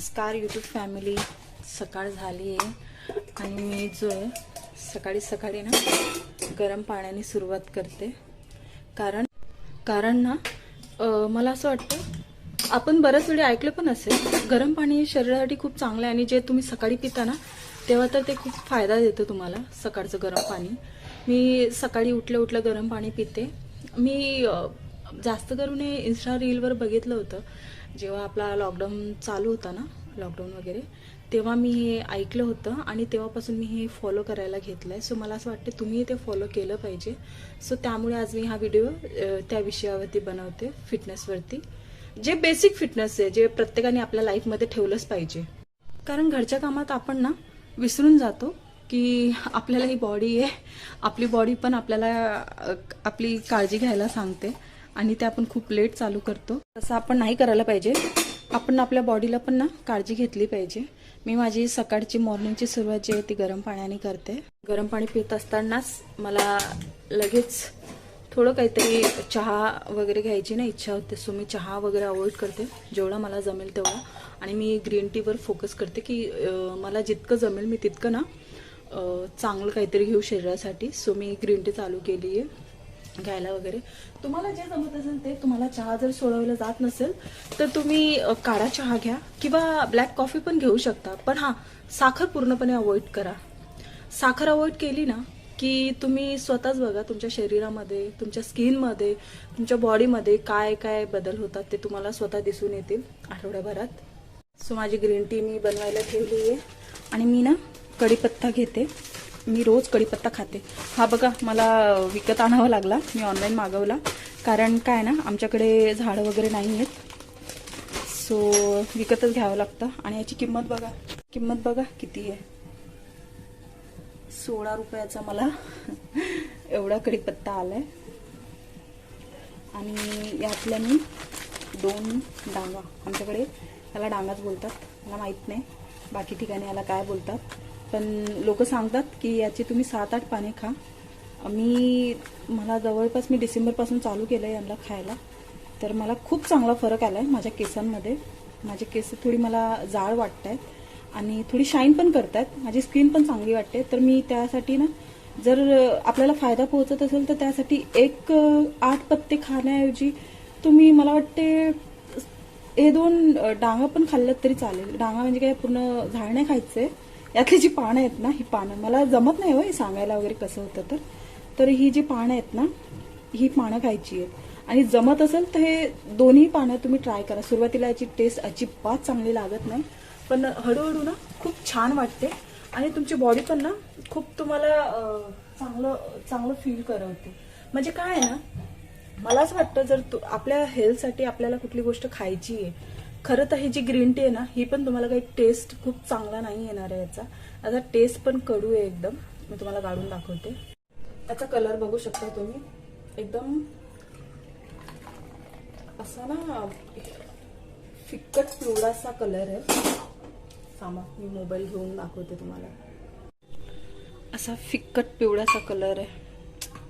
नमस्कार YouTube family सकाळ झाली आहे आणि मी जो आहे सकाळी सकाळी ना गरम पाण्याने सुरुवात करते. कारण कारण ना मला असं वाटतं आपण बऱ्याच वेळी ऐकलं पण असेल गरम पाणी शरीरासाठी खूप चांगलं आहे आणि जे तुम्ही सकाळी पिता ना तेव्हा तर ते खूप फायदा देतं तुम्हाला सकाळचं गरम पाणी. मी सकाळी उठल्या उठल्या गरम पाणी पिते. मी जास्त करून हे इन्स्टा रीलवर बघितलं होतं. जेव्हा आपला लॉकडाऊन चालू होता ना लॉकडाऊन वगैरे तेव्हा मी हे ऐकलं होतं आणि तेव्हापासून मी हे फॉलो करायला घेतलं आहे सो मला असं वाटतं तुम्ही ते फॉलो केलं पाहिजे. सो त्यामुळे आज मी हा व्हिडिओ त्या विषयावरती बनवते फिटनेसवरती जे बेसिक फिटनेस आहे जे प्रत्येकाने आपल्या लाईफमध्ये ठेवलंच पाहिजे. कारण घरच्या कामात आपण ना विसरून जातो की आपल्याला ही बॉडी आहे. आपली बॉडी पण आपल्याला आपली काळजी घ्यायला सांगते. आणि ते आपण खूप लेट चालू करतो. तसं आपण नाही करायला पाहिजे. आपण आपल्या बॉडीला पण ना काळजी घेतली पाहिजे. मी माझी सकाळची मॉर्निंगची सुरुवात जी आहे ती गरम पाण्याने करते. गरम पाणी पित असतानाच मला लगेच थोडं काहीतरी चहा वगैरे घ्यायची ना इच्छा होते. सो मी चहा वगैरे अवॉइड करते. जेवढा मला जमेल तेवढा. आणि मी ग्रीन टीवर फोकस करते की मला जितकं जमेल मी तितकं ना चांगलं काहीतरी घेऊ शरीरासाठी. सो मी ग्रीन टी चालू केली आहे घ्यायला वगैरे. तुम्हाला जे जमत असेल ते तुम्हाला चहा जर सोडवलं जात नसेल तर तुम्ही काळा चहा घ्या किंवा ब्लॅक कॉफी पण घेऊ शकता. पण हां साखर पूर्णपणे अवॉइड करा. साखर अवॉइड केली ना की तुम्ही स्वतःच बघा तुमच्या शरीरामध्ये तुमच्या स्किनमध्ये तुमच्या बॉडीमध्ये काय काय बदल होतात ते तुम्हाला स्वतः दिसून येतील आठवड्याभरात. सो माझी ग्रीन टी मी बनवायला ठेवली आहे आणि मी ना कढीपत्ता घेते. मी रोज कढीपत्ता खाते. हा बघा मला विकत आणावा लागला. मी ऑनलाईन मागवला. कारण काय ना आमच्याकडे झाडं वगैरे नाही आहेत. सो विकतच घ्यावं लागतं. आणि याची किंमत बघा. किंमत बघा किती आहे. सोळा रुपयाचा मला एवढा कढीपत्ता आलाय. आणि यातल्या मी दोन डांगा. आमच्याकडे याला डांगाच बोलतात. मला माहीत नाही. बाकी ठिकाणी याला काय बोलतात. पण लोक सांगतात की याची तुम्ही सात आठ पाने खा. मी मला जवळपास मी डिसेंबरपासून चालू केलं आहे यांना खायला. तर मला खूप चांगला फरक आला आहे माझ्या केसांमध्ये. माझे केस थोडी मला जाळ वाटत आहेत आणि थोडी शाईन पण करत आहेत माझी स्किन पण चांगली वाटते. तर मी त्यासाठी ना जर आपल्याला फायदा पोहोचत असेल तर त्यासाठी एक आठ पत्ते खाण्याऐवजी तुम्ही मला वाटते हे दोन डांगा पण खाल्ल्यात तरी चालेल. डांगा म्हणजे काय पूर्ण झाड नाही खायचंय यातली जी पानं आहेत ना ही पानं. मला जमत नाही हो हे सांगायला वगैरे कसं होतं तर. तर ही जी पानं आहेत ना ही पानं खायची आहेत. आणि जमत असेल तर हे दोन्ही पानं तुम्ही ट्राय करा. सुरुवातीला याची टेस्ट अजिबात चांगली लागत नाही. पण हळूहळू ना खूप छान वाटते. आणि तुमची बॉडी पण ना खूप तुम्हाला चांगलं चांगलं फील करवते. म्हणजे काय आहे ना मला असं वाटतं जर तू आपल्या हेल्थसाठी आपल्याला कुठली गोष्ट खायची आहे खरं तर ही जी ग्रीन टी आहे ना ही पण तुम्हाला काही टेस्ट खूप चांगला नाही येणार आहे याचा. आता टेस्ट पण कडू आहे एकदम. मी तुम्हाला काढून दाखवते. त्याचा कलर बघू शकता तुम्ही. एकदम असा ना फिक्कट पिवळासा कलर आहे. थांबा मी मोबाईल घेऊन दाखवते तुम्हाला. असा फिक्कट पिवळासा कलर आहे.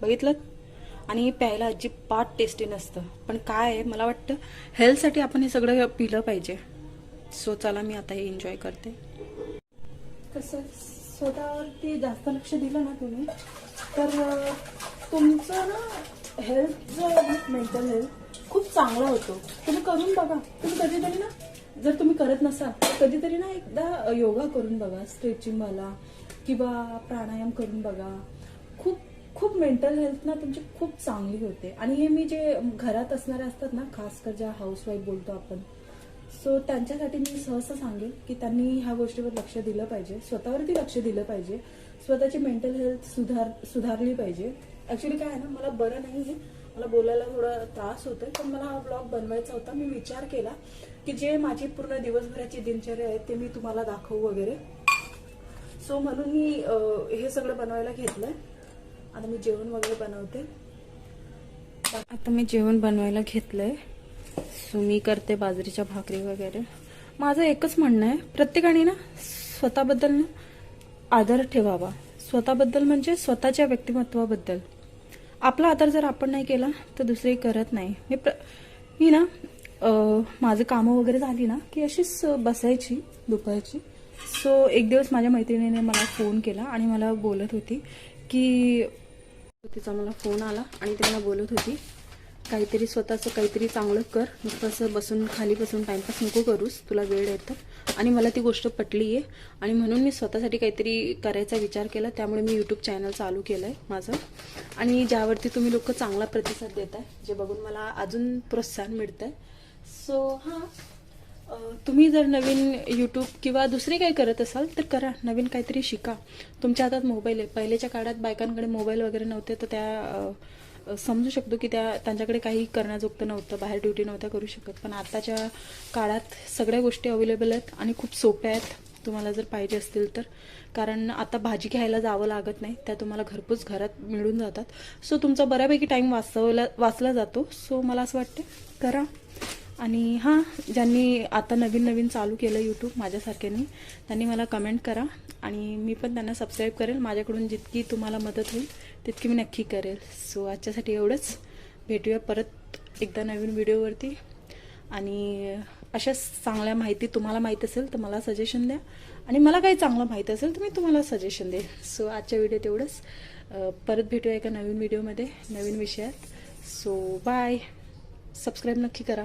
बघितलं? आणि हे प्यायला अजिबात टेस्टी नसतं. पण काय आहे मला वाटतं हेल्थसाठी आपण हे सगळं पिलं पाहिजे. सो चला मी आता हे एन्जॉय करते. कसं स्वतःवरती जास्त लक्ष दिलं ना तुम्ही तर तुमचं ना हेल्थ जो आहे मेंटल हेल्थ खूप चांगला होतो. तुम्ही करून बघा. तुम्ही कधीतरी ना जर तुम्ही करत नसाल तर कधीतरी ना एकदा योगा करून बघा स्ट्रेचिंग वाला किंवा प्राणायाम करून बघा. खूप मेंटल हेल्थ ना तुमची खूप चांगली होते. आणि हे मी जे घरात असणारे असतात ना खास कर ज्या हाऊसवाईफ बोलतो आपण सो त्यांच्यासाठी मी सहसा सांगेल की त्यांनी ह्या गोष्टीवर लक्ष दिलं पाहिजे. स्वतःवरती लक्ष दिलं पाहिजे. स्वतःची मेंटल हेल्थ सुधार सुधारली पाहिजे. ऍक्च्युली काय आहे ना मला बरं नाही आहे. मला बोलायला थोडा त्रास होतोय पण मला हा ब्लॉग बनवायचा होता. मी विचार केला की जे माझी पूर्ण दिवसभराची दिनचर्या आहे ते मी तुम्हाला दाखवू वगैरे. सो म्हणून मी हे सगळं बनवायला घेतलंय. आता मी जेवण वगैरे बनवते. आता मी जेवण बनवायला घेतलंय. सो मी करते बाजरीच्या भाकरी वगैरे. माझं एकच म्हणणं आहे. प्रत्येकाने ना स्वतःबद्दल ना आदर ठेवावा. स्वतःबद्दल म्हणजे स्वतःच्या व्यक्तिमत्वाबद्दल. आपला आदर जर आपण नाही केला तर दुसरे करत नाही. मी प्र मी ना माझं कामं वगैरे झाली ना की अशीच बसायची दुपारची. सो एक दिवस माझ्या मैत्रिणीने मला फोन केला आणि मला बोलत होती की तिचा मला फोन आला आणि ते मला बोलत होती काहीतरी स्वतःचं काहीतरी चांगलं कर नुसतं असं बसून खाली बसून टाइमपास नको करूस तुला वेळ येतं. आणि मला ती गोष्ट पटली आहे आणि म्हणून मी स्वतःसाठी काहीतरी करायचा विचार केला त्यामुळे मी यूट्यूब चॅनल चालू केलं आहे माझं. आणि ज्यावरती तुम्ही लोक चांगला प्रतिसाद देत आहे जे बघून मला अजून प्रोत्साहन मिळतं आहे सो हां. तुम्ही जर नवीन यूट्यूब किंवा दुसरे काही करत असाल तर करा. नवीन काहीतरी शिका. तुमच्या हातात मोबाईल आहे. पहिलेच्या काळात बायकांकडे मोबाईल वगैरे नव्हते तर त्या समजू शकतो की त्या त्यांच्याकडे काही करण्याजोगतं नव्हतं बाहेर ड्युटी नव्हत्या करू शकत. पण आताच्या काळात सगळ्या गोष्टी अवेलेबल आहेत आणि खूप सोप्या आहेत. तुम्हाला जर पाहिजे असतील तर. कारण आता भाजी घ्यायला जावं लागत नाही. त्या तुम्हाला घरपोच घरात मिळून जातात. सो तुमचा बऱ्यापैकी टाईम वाचवला वाचला जातो. सो मला असं वाटते करा. आणि हां ज्यांनी आता नवीन नवीन चालू केलं यूट्यूब माझ्यासारख्यांनी त्यांनी मला कमेंट करा आणि मी पण त्यांना सबस्क्राईब करेल. माझ्याकडून जितकी तुम्हाला मदत होईल तितकी मी नक्की करेल. सो आजच्यासाठी एवढंच. भेटूया परत एकदा नवीन व्हिडिओवरती आणि अशा चांगल्या माहिती तुम्हाला माहीत असेल तर मला सजेशन द्या. आणि मला काही चांगलं माहीत असेल तर मी तुम्हाला सजेशन देईल सो आजच्या व्हिडिओ तेवढंच परत भेटूया एका नवीन व्हिडिओमध्ये नवीन विषयात. सो बाय सबस्क्राईब नक्की करा.